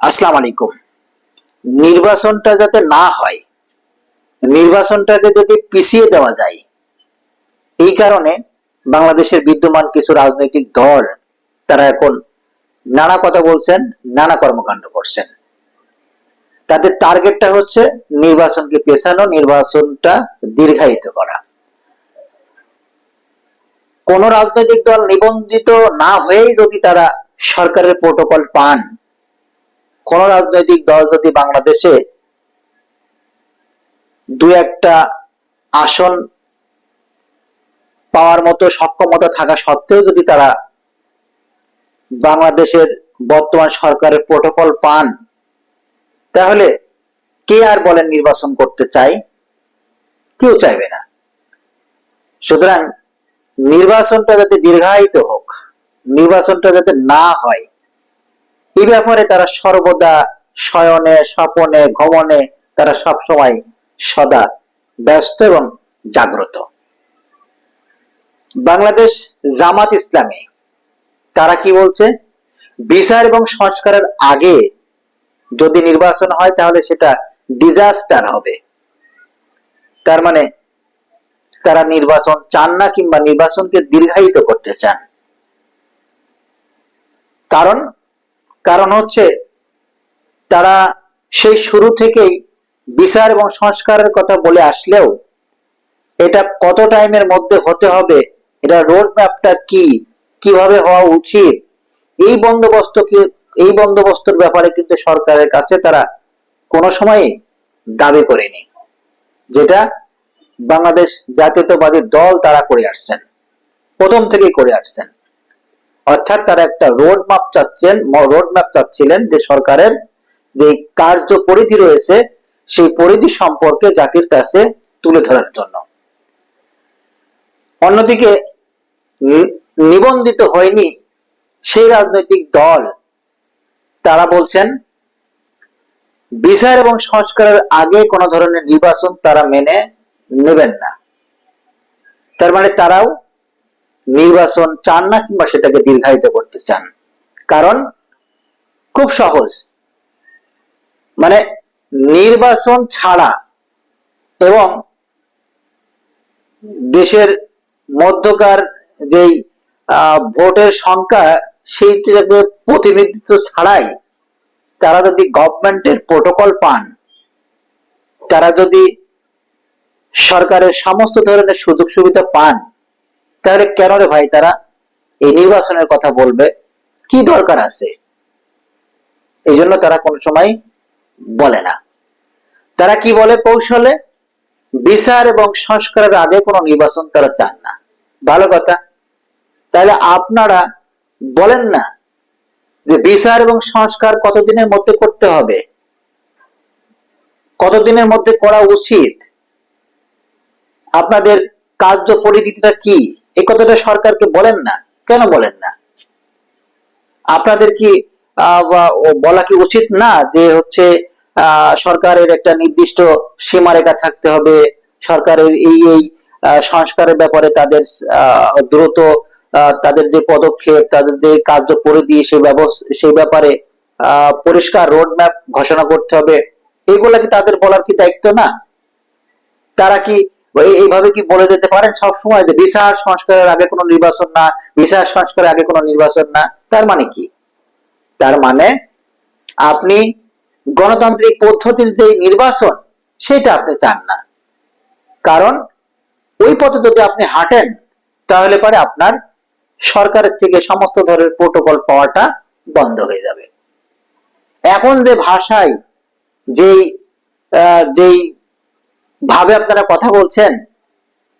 আসসালামু আলাইকুম। নির্বাচনটা যাতে না হয়, নির্বাচনটাকে যদি পিছিয়ে দেওয়া যায়, এই কারণে বাংলাদেশের বিদ্যমান কিছু রাজনৈতিক দল, তারা এখন নানা কথা বলছেন, নানা কর্মকাণ্ড করছেন। তাদের টার্গেটটা হচ্ছে নির্বাচনকে পেছানো, নির্বাচনটা দীর্ঘায়িত করা। কোন রাজনৈতিক দল নিবন্ধিত না হয়েই যদি তারা সরকারের প্রোটোকল পান কোন রাজনৈতিক দল যদি বাংলাদেশে দু একটা আসন পাওয়ার মতো সক্ষমতা থাকা সত্ত্বেও যদি তারা বাংলাদেশের বর্তমান সরকারের প্রোটোকল পান, তাহলে কে আর বলেন নির্বাচন করতে চাই? কেউ চাইবে না। সুতরাং নির্বাচনটা যাতে দীর্ঘায়িত হোক, নির্বাচনটা যাতে না হয় এই ব্যাপারে তারা সর্বদা শয়নে, স্বপনে, গমনে তারা সব সময় সদা ব্যস্ত এবং জাগ্রত। বাংলাদেশ জামাত ইসলামী, তারা কি বলছে? বিচার এবং সংস্কারের আগে যদি নির্বাচন হয় তাহলে সেটা ডিজাস্টার হবে। তার মানে তারা নির্বাচন চান না কিংবা নির্বাচনকে দীর্ঘায়িত করতে চান। কারণ কারণ হচ্ছে তারা সেই শুরু থেকেই বিচার এবং সংস্কারের কথা বলে আসলেও এটা কত টাইমের মধ্যে হতে হবে, এটা রোড ম্যাপটা কি, কীভাবে হওয়া উচিত, এই বন্দোবস্ত কি, এই বন্দোবস্তর ব্যাপারে কিন্তু সরকারের কাছে তারা কোনো সময় দাবি করেনি, যেটা বাংলাদেশ জাতীয়তাবাদী দল তারা করে আসছেন, প্রথম থেকেই করে আসছেন। অর্থাৎ তারা একটা রোড ম্যাপ চাচ্ছেন রোড ম্যাপ চাচ্ছিলেন যে সরকারের যে কার্য পরিধি রয়েছে, সেই পরিধি সম্পর্কে জাতির কাছে তুলে ধরার জন্য। অন্যদিকে নিবন্ধিত হয়নি সেই রাজনৈতিক দল। তারা বলছেন, বিচার এবং সংস্কারের আগে কোন ধরনের নির্বাচন তারা মেনে নেবেন না। তার মানে তারাও নির্বাচন চান না কিংবা সেটাকে দীর্ঘায়িত করতে চান। কারণ খুব সহজ। মানে নির্বাচন ছাড়া এবং দেশের মধ্যকার যেই ভোটের সংখ্যা সেইটাকে প্রতিনিধিত্ব ছাড়াই তারা যদি গভর্নমেন্টের প্রোটোকল পান, তারা যদি সরকারের সমস্ত ধরনের সুযোগ সুবিধা পান তাহলে কেন রে ভাই তারা এই নির্বাচনের কথা বলবে? কি দরকার আছে? এই জন্য তারা কোন সময় বলে না। তারা কি বলে কৌশলে? বিচার এবং সংস্কারের আগে কোনো নির্বাচন তারা চান না। ভালো কথা। তাহলে আপনারা বলেন না যে বিচার এবং সংস্কার কতদিনের মধ্যে করতে হবে? কতদিনের মধ্যে করা উচিত? আপনাদের কার্য পরিধিটা কি? এই কথাটা সরকারকে বলেন না। কেন বলেন না? আপনাদের কি বলা কি উচিত না যে হচ্ছে সরকারের একটা নির্দিষ্ট সীমারেখা থাকতে হবে? সরকারের এই এই সংস্কারের ব্যাপারে তাদের দ্রুত তাদের যে পদক্ষেপ, তাদের যে কার্য পরিধি সেই ব্যবস্থা সেই ব্যাপারে পরিষ্কার রোড ম্যাপ ঘোষণা করতে হবে। এগুলা কি তাদের বলার কি দায়িত্ব না? তারা কি এইভাবে কি বলে দিতে পারেন সব সময় যে বিচার সংস্কারের আগে কোনো নির্বাচন না বিচার সংস্কারের আগে কোনো নির্বাচন না? তার মানে কি? তার মানে আপনি গণতান্ত্রিক পদ্ধতির যে নির্বাচন, সেটা আপনি চান না। কারণ ওই পথে যদি আপনি হাঁটেন, তাহলে পরে আপনার সরকারের থেকে সমস্ত ধরনের প্রোটোকল পাওয়াটা বন্ধ হয়ে যাবে। এখন যে ভাষায় যেই যেই ভাবে আপনারা কথা বলছেন,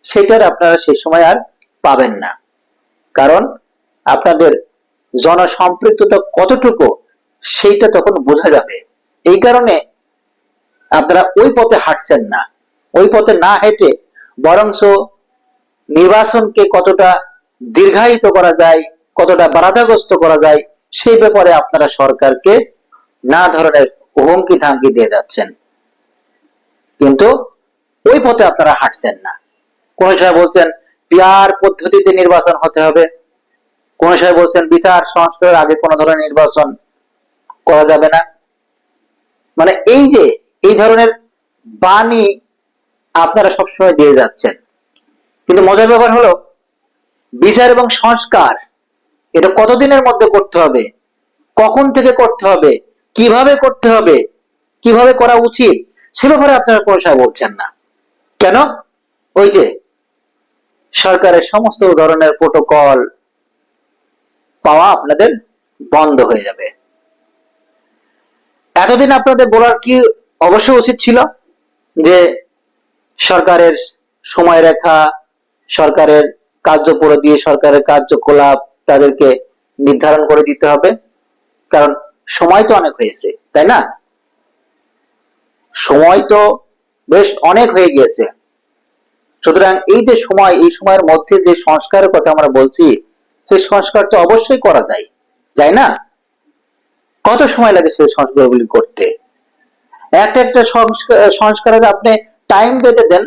সেটার আপনারা সেই সময় আর পাবেন না। কারণ আপনাদের জনসম্পৃক্ততা কতটুকু, সেইটা তখন বোঝা যাবে। এই কারণে আপনারা ওই পথে হাঁটছেন না। ওই পথে না হেঁটে বরঞ্চ নির্বাচনকে কতটা দীর্ঘায়িত করা যায়, কতটা বাধাগ্রস্ত করা যায়, সেই ব্যাপারে আপনারা সরকারকে না ধরনের হুমকি ধামকি দিয়ে যাচ্ছেন। কিন্তু ওই পথে আপনারা হাঁটছেন না। কোন সময় বলছেন, পিয়ার পদ্ধতিতে নির্বাচন হতে হবে। কোন সময় বলছেন, বিচার সংস্কারের আগে কোন ধরনের নির্বাচন করা যাবে না। মানে এই যে, এই ধরনের বাণী আপনারা সবসময় দিয়ে যাচ্ছেন। কিন্তু মজার ব্যাপার হলো, বিচার এবং সংস্কার, এটা কতদিনের মধ্যে করতে হবে? কখন থেকে করতে হবে? কীভাবে করতে হবে? কীভাবে করা উচিত? সে ব্যাপারে আপনারা কোনো বলছেন না। কেন? ওই যে সরকারের সমস্ত ধরনের প্রোটোকল পাওয়া আপনাদের বন্ধ হয়ে যাবে। এতদিন আপনাদের বলার কি অবশ্যই উচিত ছিল যে সরকারের সময় রেখা সরকারের কার্যপরিধি সরকারের কার্যকলাপ তাদেরকে নির্ধারণ করে দিতে হবে? কারণ সময় তো অনেক হয়েছে, তাই না? সময় তো বেশ অনেক হয়ে গিয়েছে। সুতরাং এই যে সময়, এই সময়ের মধ্যে যে সংস্কারের কথা আমরা বলছি সেই সংস্কার তো অবশ্যই করা যায় যায় না? কত সময় লাগে সেই সংস্কারগুলি করতে? একটা একটা সংস্কার সংস্কারের আপনি টাইম বেঁধে দেন,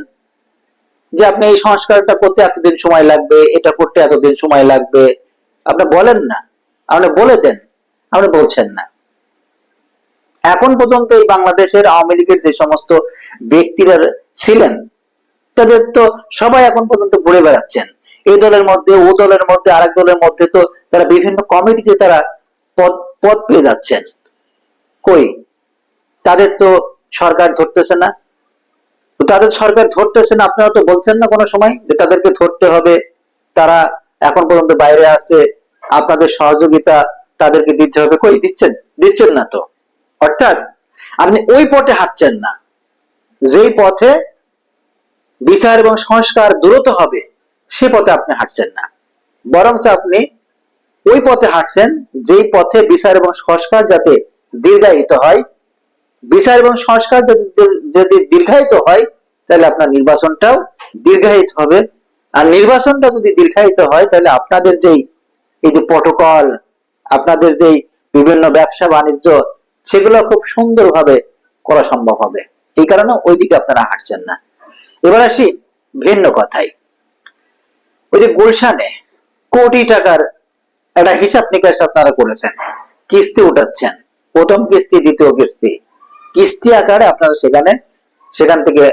যে আপনি এই সংস্কারটা করতে এতদিন সময় লাগবে, এটা করতে এতদিন সময় লাগবে। আপনি বলেন না, আপনি বলে দেন, আপনি বলছেন না। এখন পর্যন্ত এই বাংলাদেশের আওয়ামী লীগের যে সমস্ত ব্যক্তিরা ছিলেন, তাদের তো সবাই এখন পর্যন্ত ঘুরে বেড়াচ্ছেন। এই দলের মধ্যে, ও দলের মধ্যে, আরেক দলের মধ্যে তো তারা বিভিন্ন কমিটিতে তারা পদ পদ পেয়ে যাচ্ছেন। কই? তাদের তো সরকার ধরতেছে না। তাদের সরকার ধরতেছে না, আপনারা তো বলছেন না কোনো সময় যে তাদেরকে ধরতে হবে। তারা এখন পর্যন্ত বাইরে আছে, আপনাদের সহযোগিতা তাদেরকে দিতে হবে। কই? দিচ্ছেন দিচ্ছেন না তো। অর্থাৎ আপনি ওই পথে হাঁটছেন না। যেই পথে বিচার এবং সংস্কার দ্রুত হবে, সে পথে আপনি হাঁটছেন না। বরঞ্চ আপনি ওই পথে হাঁটছেন, যেই পথে বিচার এবং সংস্কার যাতে দীর্ঘায়িত হয়। বিচার এবং সংস্কার যদি দীর্ঘায়িত হয়, তাহলে আপনার নির্বাচনটাও দীর্ঘায়িত হবে। আর নির্বাচনটা যদি দীর্ঘায়িত হয়, তাহলে আপনাদের যেই, এই যে প্রটোকল, আপনাদের যেই বিভিন্ন ব্যবসা বাণিজ্য সেগুলো খুব সুন্দরভাবে করা সম্ভব হবে। এই কারণে ওই দিকে আপনারা হাঁটছেন না। এবার আসি ভিন্ন কথায়। ওই যে গুলশানে কোটি টাকার একটা হিসাব নিকাশ আপনারা করেছেন। কিস্তি উঠাচ্ছেন। প্রথম কিস্তি, দ্বিতীয় কিস্তি। কিস্তি আকারে আপনারা সেখানে, সেখান থেকে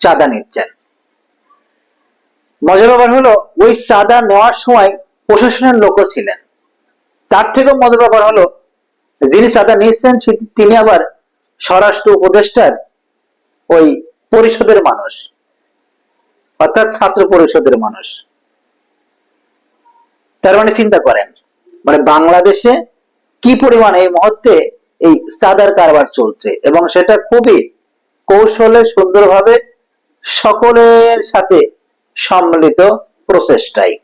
চাঁদা নিচ্ছেন। মজার ব্যাপার হলো, ওই চাঁদা নেওয়ার সময় প্রশাসনের লোকও ছিলেন। তার থেকেও মজার ব্যাপার হলো যিনি চাঁদা নিচ্ছেন সে- তিনি আবার স্বরাষ্ট্র উপদেষ্টার ওই পরিষদের মানুষ, অর্থাৎ ছাত্র পরিষদের মানুষ। তার মানে চিন্তা করেন মানে বাংলাদেশে কি পরিমাণ এই মুহূর্তে এই চাঁদার কারবার চলছে? এবং সেটা খুবই কৌশলে, সুন্দরভাবে সকলের সাথে সম্মিলিত প্রচেষ্টাই।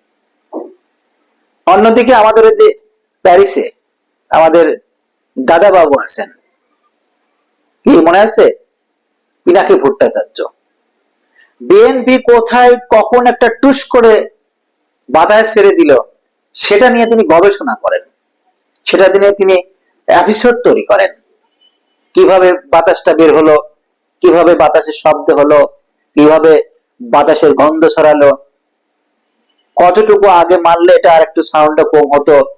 অন্যদিকে আমাদের যে প্যারিসে, আমাদের দাদা বাবু আছেন। কি মনে আছে? পিনাকি ভট্টাচার্য। বিএনপি কোথায় কখন একটা টুস করে বাধায় ছেড়ে দিল, সেটা নিয়ে তিনি গবেষণা করেন। সেটা নিয়ে তিনি এপিসোড তৈরি করেন। কীভাবে বাতাসটা বের হলো, কীভাবে বাতাসের শব্দ হলো, কীভাবে বাতাসের গন্ধ ছড়ালো, কতটুকু আগে মারলে এটা আর একটু সাউন্ডটা কম হতো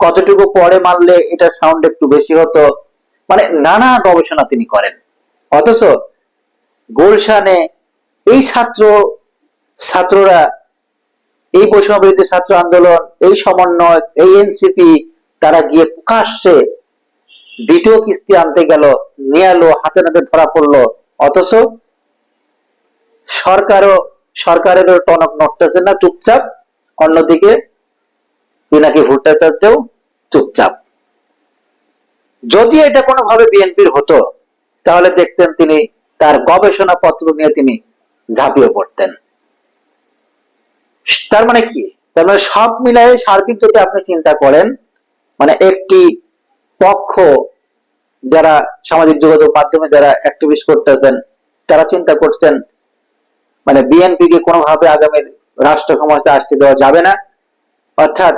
কতটুকু পরে মারলে এটা সাউন্ড একটু বেশি হতো? মানে নানা গবেষণা তিনি করেন। অথচ গুলশানে এই ছাত্র, ছাত্ররা, এই বৈষম্য বিরোধী ছাত্র আন্দোলন, এই সমন্বয় এই এনসিপি, তারা গিয়ে প্রকাশ্যে দ্বিতীয় কিস্তি আনতে গেল নিয়ে এলো হাতে নাতে ধরা পড়ল। অথচ সরকারও, সরকারেরও টনক নড়তেছে না, চুপচাপ। অন্যদিকে পিনাকি ভট্টাচার্যও চুপচাপ। যদি এটা কোনোভাবে বিএনপির হতো, তাহলে দেখতেন তিনি তার গবেষণা পত্র নিয়ে তিনি ঝাঁপিয়ে পড়তেন। তার মানে কি? তার মানে সব মিলাই সার্বিক যদি আপনি চিন্তা করেন মানে একটি পক্ষ যারা সামাজিক যোগাযোগ মাধ্যমে যারা অ্যাক্টিভিস্ট করতেছেন, তারা চিন্তা করছেন মানে বিএনপি কে কোনোভাবে আগামী রাষ্ট্র ক্ষমতা আসতে দেওয়া যাবে না। অর্থাৎ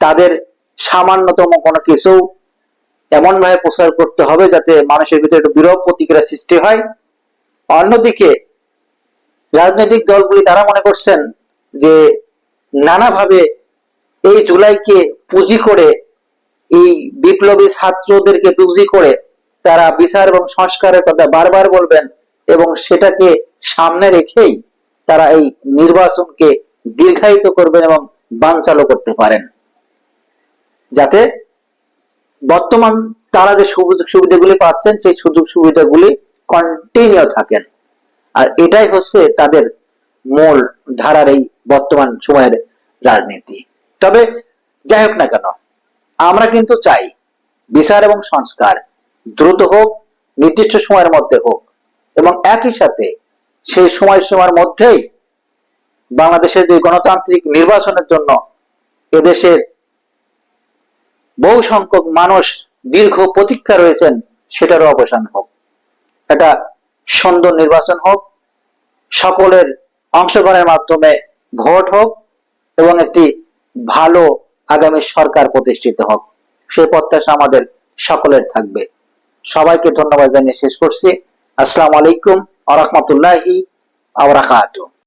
তাদের সামান্যতম কোনো কিছু এমন ভাবে প্রচার করতে হবে যাতে মানুষের ভিতরে একটু বিরূপ প্রতিক্রিয়া সৃষ্টি হয়। অন্যদিকে, রাজনৈতিক দলগুলি তারা মনে করছেন যে নানাভাবে এই জুলাইকে পুঁজি করে, এই বিপ্লবী ছাত্রদেরকে পুঁজি করে তারা বিচার এবং সংস্কারের কথা বারবার বলবেন এবং সেটাকে সামনে রেখেই তারা এই নির্বাচনকে দীর্ঘায়িত করবেন এবং বানচালু করতে পারেন। যাতে বর্তমান তারা যে সুযোগ সুবিধাগুলি পাচ্ছেন, সেই সুযোগ সুবিধাগুলি কন্টিনিউ থাকেন। আর এটাই হচ্ছে তাদের মূল ধারার এই বর্তমান সময়ের রাজনীতি। তবে যাই হোক না কেন, আমরা কিন্তু চাই বিচার এবং সংস্কার দ্রুত হোক, নির্দিষ্ট সময়ের মধ্যে হোক, এবং একই সাথে সেই সময়সীমার মধ্যেই বাংলাদেশের যে গণতান্ত্রিক নির্বাচনের জন্য এদেশের বহু সংখ্যক মানুষ দীর্ঘ প্রতীক্ষা রয়েছেন, সেটারও অবসান হোক। এটা সুন্দর নির্বাচন হোক, সকলের অংশগ্রহণের মাধ্যমে ভোট হোক, এবং একটি ভালো আগামী সরকার প্রতিষ্ঠিত হোক। সেই প্রত্যাশা আমাদের সকলের থাকবে। সবাইকে ধন্যবাদ জানিয়ে শেষ করছি। আসসালামু আলাইকুম আ রহমতুল্লাহি আবরাকাতুহ